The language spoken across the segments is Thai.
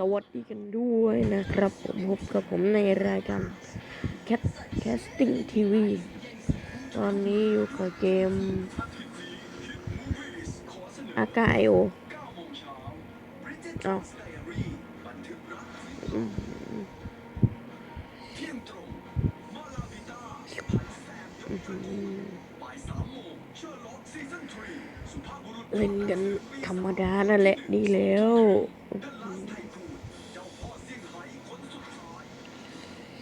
สวัสดีกันด้วยนะครับ ผมพบกับผมในรายการแคสติ้งทีวีตอนนี้อยู่กับเกม อากาศโอเอาเล่นกันธรรมดานั่นแหละดีแล้ว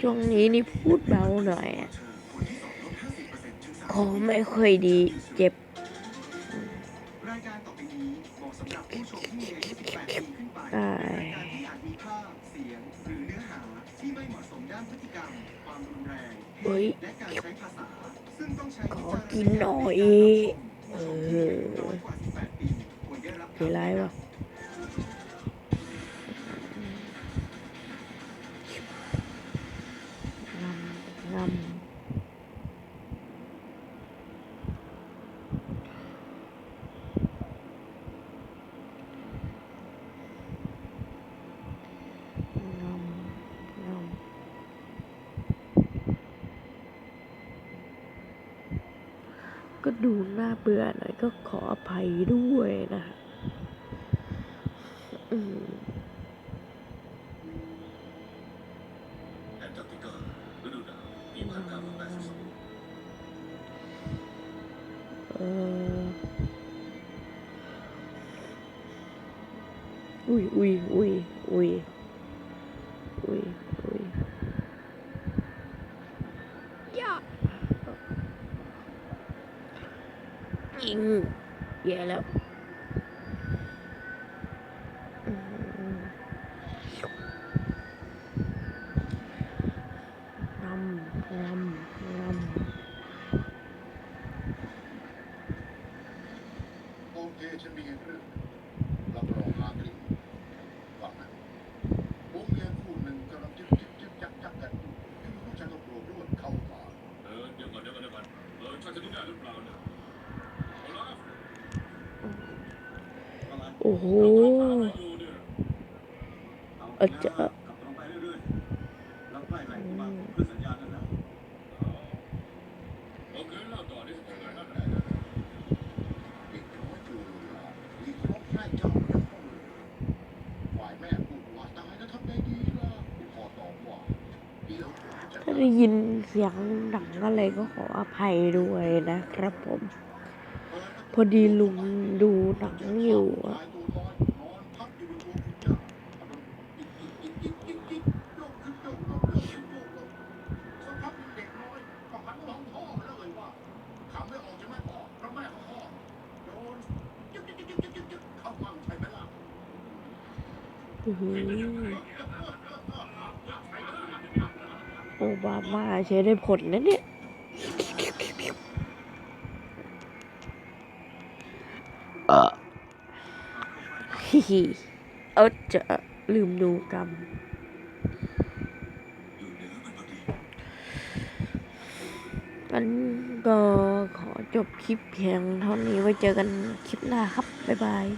ช่วงนี้นี่พูดเบาหน่อยอะคอไม่ค่อยดีเจ็บตายเฮ้ยขอกินหน่อย เออเสียไรวะ มก็ดูน่าเบื่อหน่อยก็ขออภัยด้วย Ui, ui, ui, ui. Ui, ui. Dạ. Ừ, yeah lắm. โอ้โหอาจาร ถ้ได้ยินเสียงดังอะไรก็ขออภัยด้วยนะครับผม พอดีลุงดูหนังอยู่อือ โอ้บามาใช้ได้ผลนะเนี่ยเออฮิฮิเออจะลืมดูกรรมกันก็ขอจบคลิปเพียงเท่านี้ไว้เจอกันคลิปหน้าครับ บ๊ายบาย